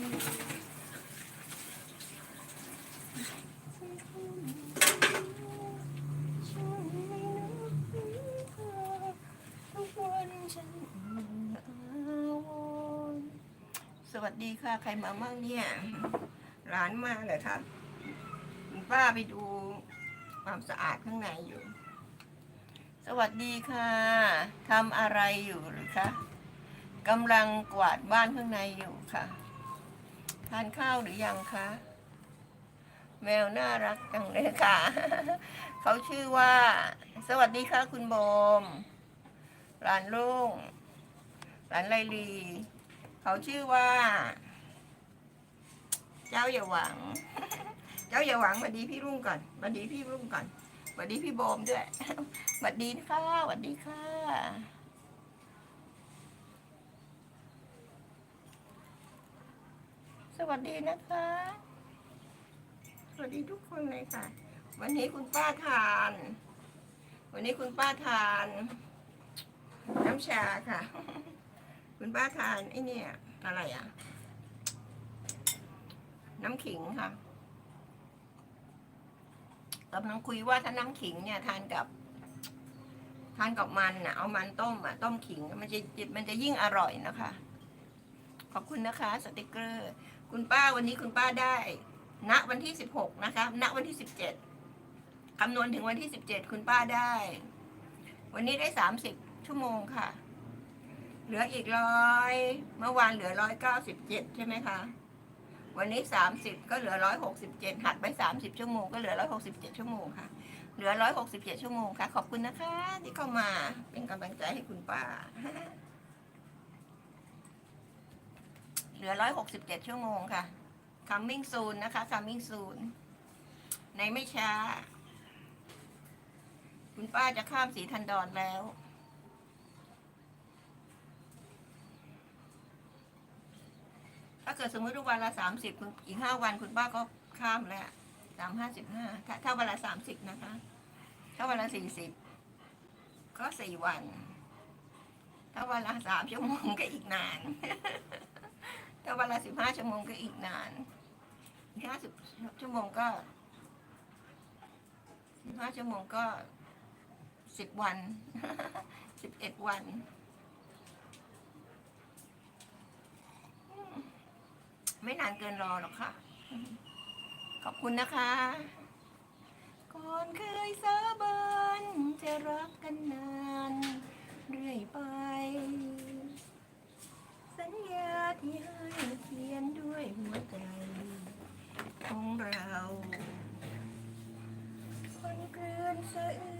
สวัสดีค่ะ ใครมามั่งเนี่ยร้านมาเลยครับคุณป้าไปดูความสะอาดข้างในอยู่ สวัสดีค่ะทำอะไรอยู่หรือคะกำลังกวาดบ้านข้างในอยู่ค่ะ ทานข้าวหรือยังคะ แมวน่ารักจังเลยค่ะ เขาชื่อว่า สวัสดีค่ะคุณโบม หลานลุงหลานไลลี เขาชื่อว่า เจ้าอย่าหวัง เจ้าอย่าหวังสวัสดีพี่รุ่งก่อนสวัสดีพี่รุ่งก่อนสวัสดีพี่โบมด้วยสวัสดีค่ะสวัสดีค่ะ วัสดีนะคะ สวัสดีทุกคนเลยค่ะ วันนี้คุณป้าทาน วันนี้คุณป้าทาน น้ำชาค่ะ คุณป้าทานไอ้เนี่ยอะไรอะ น้ำขิงค่ะกำลังคุยว่าถ้าน้ำขิงเนี่ยทานกับทานกับมันนะเอามันต้มอะต้มขิงมันจะมันจะยิ่งอร่อยนะคะ ขอบคุณนะคะสติกเกอร์ คุณป้าวันนี้คุณป้าได้ ณวันที่สิบหกนะคะ ณวันที่สิบเจ็ดคำนวณถึงวันที่สิบเจ็ดคุณป้าได้ วันนี้ได้สามสิบชั่วโมงค่ะ เหลืออีกร้อยเมื่อวานเหลือร้อยเก้าสิบเจ็ดใช่ไหมคะวันนี้สามสิบก็เหลือร้อยหกสิบเจ็ดหักไปสามสิบชั่วโมงก็เหลือร้อยหกสิบเจ็ดชั่วโมงค่ะ เหลือร้อยหกสิบเจ็ดชั่วโมงค่ะ ขอบคุณนะคะ ที่เข้ามาเป็นกำลังใจให้คุณป้า เหลือร้อยหกสิบเจ็ดชั่วโมงค่ะ coming soon นะคะ coming soon ในไม่ช้า คุณป้าจะข้ามสีทันดอนแล้ว ถ้าเกิดสมมติว่าวันละสามสิบอีกห้าวันคุณป้าก็ข้ามแล้วสามห้าสิบห้าถ้าถ้าวันละสามสิบนะคะ ถ้าวันละสี่สิบก็สี่วัน ถ้าวันละสามชั่วโมงก็อีกนาน ถ้าวันละสิบห้าชั่วโมงก็อีกนานห้าสิบชั่วโมงก็สิบห้าชั่วโมงก็สิบวันสิบเอ็ดวัน ไม่นานเกินรอหรอกค่ะ ขอบคุณนะคะก่อนเคยสาบานจะรักกันนาน หัวใจของเรา คนเกลืนสะอื้อ